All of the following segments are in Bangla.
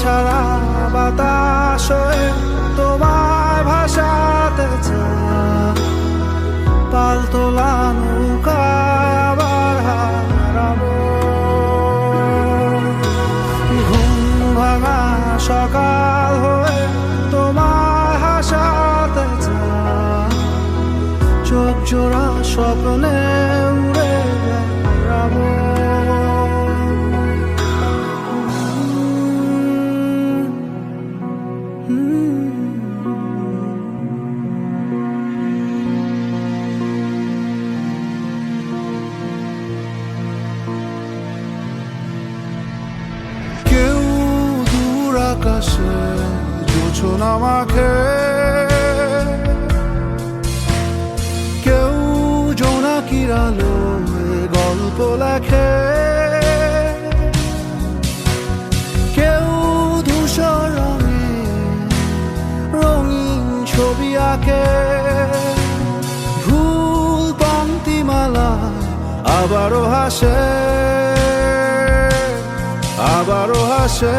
ছাড়া বাতাস তোমায় ভাসাতে চাই পালতোলা নৌকায় আবার হারাবো। ঘুম ভাঙা সকাল হয়ে তোমায় হাসাতে চোখ জোড়া স্বপ্নে উড়ে বেড়াবো। জোছনা মাখে কেউ জোনাকির আলো গল্প লেখে। কেউ ধূসর রঙে রঙিন ছবি আঁকে। ভুল পঙ্ক্তিমালা আবারও হাসে আবারও হাসে।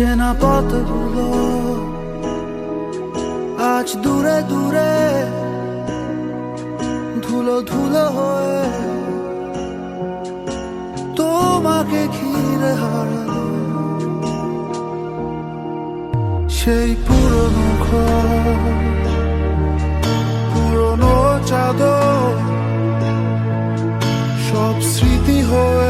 চেনা পথগুলো আজ দূরে দূরে ধুলো ধুলো হয়ে তোমাকে ঘিরে হারালো সেই পুরনো পুরনো চাদর সব স্মৃতি হয়ে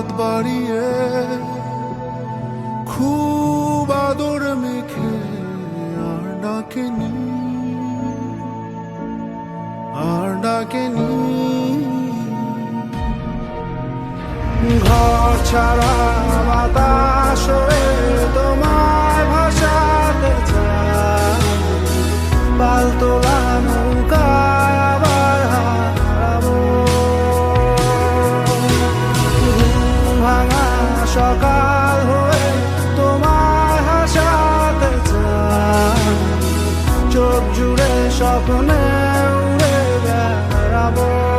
দুহাত বাড়িয়ে খুব আদর মেখে আর ডাকে নি। আর ডাকে নি। ঘর ছাড়া বাতাস চোখ জুড়ে স্বপ্নে উড়ে বেড়াবো।